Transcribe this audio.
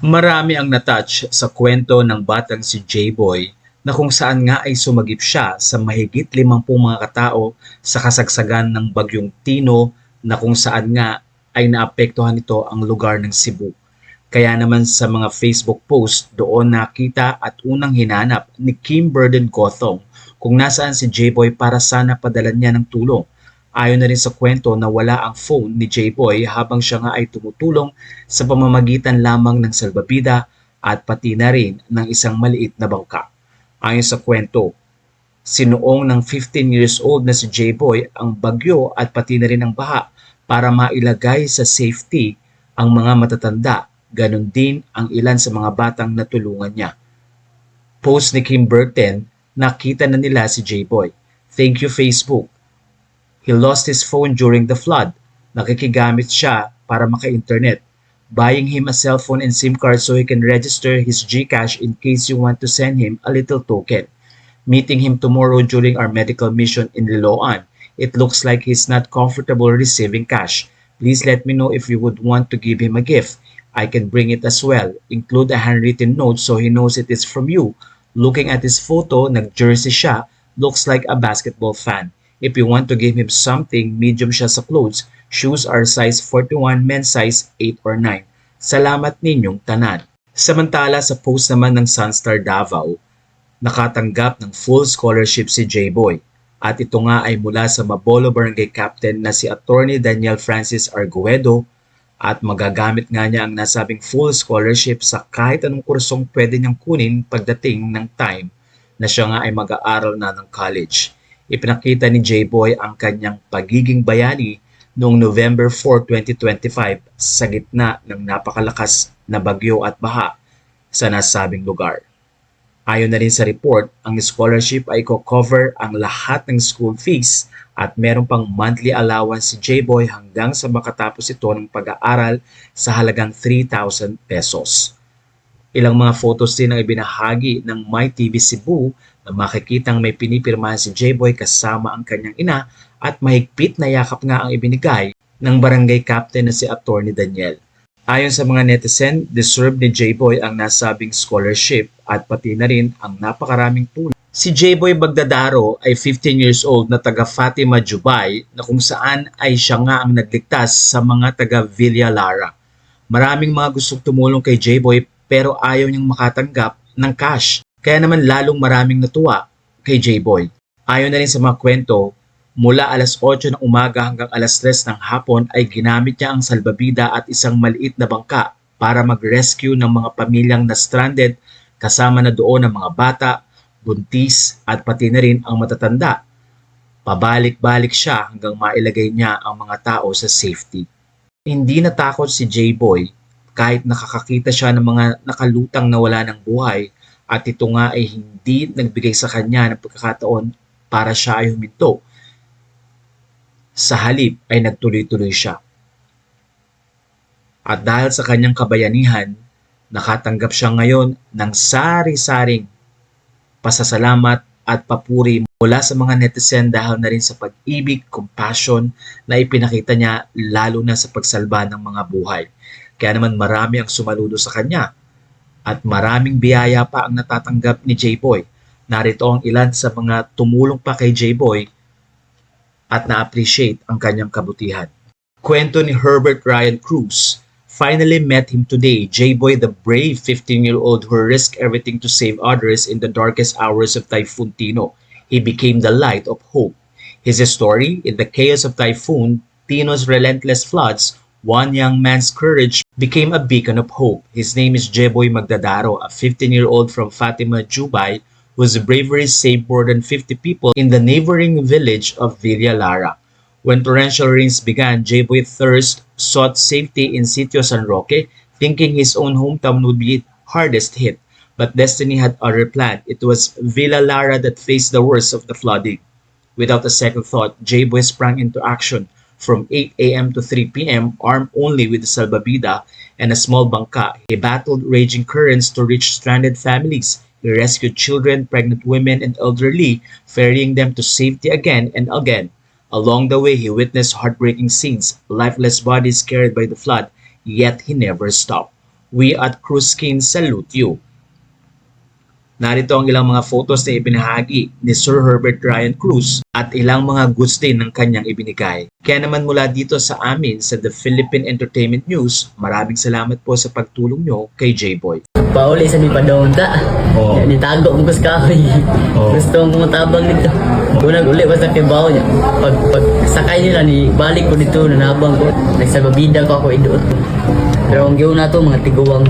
Marami ang natouch sa kwento ng batang si J-Boy na kung saan nga ay sumagip siya sa mahigit 50 mga katao sa kasagsagan ng bagyong Tino na kung saan nga ay naapektuhan nito ang lugar ng Cebu. Kaya naman sa mga Facebook post doon nakita at unang hinanap ni Kim Burden Gothong kung nasaan si J-Boy para sana padalan niya ng tulong. Ayon na rin sa kwento na wala ang phone ni J-Boy habang siya nga ay tumutulong sa pamamagitan lamang ng salbabida at pati na rin ng isang maliit na bangka. Ayon sa kwento, sinuong ng 15 years old na si J-Boy ang bagyo at pati na rin ang baha para mailagay sa safety ang mga matatanda, ganon din ang ilan sa mga batang natulungan niya. Post ni Kim Burton, nakita na nila si J-Boy. Thank you Facebook. He lost his phone during the flood. Nakikigamit siya para maka-internet. Buying him a cell phone and SIM card so he can register his GCash in case you want to send him a little token. Meeting him tomorrow during our medical mission in Liloan. It looks like he's not comfortable receiving cash. Please let me know if you would want to give him a gift. I can bring it as well. Include a handwritten note so he knows it is from you. Looking at his photo, nag-jersey siya, looks like a basketball fan. If you want to give him something, medium siya sa clothes. Shoes are size 41, men's size 8 or 9. Salamat ninyong tanan. Samantala sa post naman ng Sunstar Davao, nakatanggap ng full scholarship si J-Boy. At ito nga ay mula sa Mabolo Barangay Captain na si Attorney Daniel Francis Arguedo at magagamit nga niya ang nasabing full scholarship sa kahit anong kursong pwede niyang kunin pagdating ng time na siya nga ay mag-aaral na ng college. Ipinakita ni J-Boy ang kanyang pagiging bayani noong November 4, 2025 sa gitna ng napakalakas na bagyo at baha sa nasabing lugar. Ayon na rin sa report, ang scholarship ay ko-cover ang lahat ng school fees at meron pang monthly allowance si J-Boy hanggang sa makatapos ito ng pag-aaral sa halagang 3,000 pesos. Ilang mga photos din ang ibinahagi ng MyTV Cebu na makikitang may pinipirmahan si J-Boy kasama ang kanyang ina at mahigpit na yakap nga ang ibinigay ng barangay captain na si Attorney Daniel. Ayon sa mga netizen, deserve ni J-Boy ang nasabing scholarship at pati na rin ang napakaraming tulong. Si J-Boy Bagdadaro ay 15 years old na taga Fatima, Dubai na kung saan ay siya nga ang nagligtas sa mga taga Villa Lara. Maraming mga gustong tumulong kay J-Boy pero ayaw niyang makatanggap ng cash. Kaya naman lalong maraming natuwa kay J-Boy. Ayon na rin sa mga kwento, mula alas 8 ng umaga hanggang alas 3 ng hapon ay ginamit niya ang salbabida at isang maliit na bangka para mag-rescue ng mga pamilyang na stranded kasama na doon ang mga bata, buntis at pati na rin ang matatanda. Pabalik-balik siya hanggang mailagay niya ang mga tao sa safety. Hindi natakot si J-Boy kahit nakakakita siya ng mga nakalutang na wala ng buhay at ito nga ay hindi nagbigay sa kanya ng pagkakataon para siya ay huminto. Sa halip ay nagtuloy-tuloy siya. At dahil sa kanyang kabayanihan, nakatanggap siya ngayon ng sari-saring pasasalamat at papuri mula sa mga netizen dahil na rin sa pag-ibig, compassion na ipinakita niya lalo na sa pagsalba ng mga buhay. Kaya naman marami ang sumaludo sa kanya at maraming biyaya pa ang natatanggap ni J-Boy. Narito ang ilan sa mga tumulong pa kay J-Boy at na-appreciate ang kanyang kabutihan. Kwento ni Herbert Ryan Cruz, finally met him today, J-Boy the brave 15-year-old who risked everything to save others in the darkest hours of Typhoon Tino. He became the light of hope. His story, in the chaos of Typhoon, Tino's relentless floods, one young man's courage became a beacon of hope. His name is Jeboy Magdadaro, a 15-year-old from Fatima, Dubai, whose bravery saved more than 50 people in the neighboring village of Villa Lara. When torrential rains began, J-Boy Thirst sought safety in Sitio San Roque, thinking his own hometown would be hardest hit. But destiny had other plan. It was Villa Lara that faced the worst of the flooding. Without a second thought, J-Boy sprang into action. From 8 a.m. to 3 p.m., armed only with the salbabida and a small bangka, he battled raging currents to reach stranded families. He rescued children, pregnant women, and elderly, ferrying them to safety again and again. Along the way, he witnessed heartbreaking scenes, lifeless bodies carried by the flood, yet he never stopped. We at Cruzkin salute you. Narito ang ilang mga photos na ibinahagi ni Sir Herbert Ryan Cruz at ilang mga goods din ng kanyang ibinigay. Kaya naman mula dito sa amin sa The Philippine Entertainment News, maraming salamat po sa pagtulong nyo kay J-Boy. Pauli sa ni padong ta. Oo. Nitago ko sa kahoy. Oo. Gusto kong matabang nito. Unang uli pa sa kibaw niya. Pag, pag sakay nila ni balik ko dito nanabang ko. Nagsababida ko ako idoot. Pero ang giyon na to mga tiguang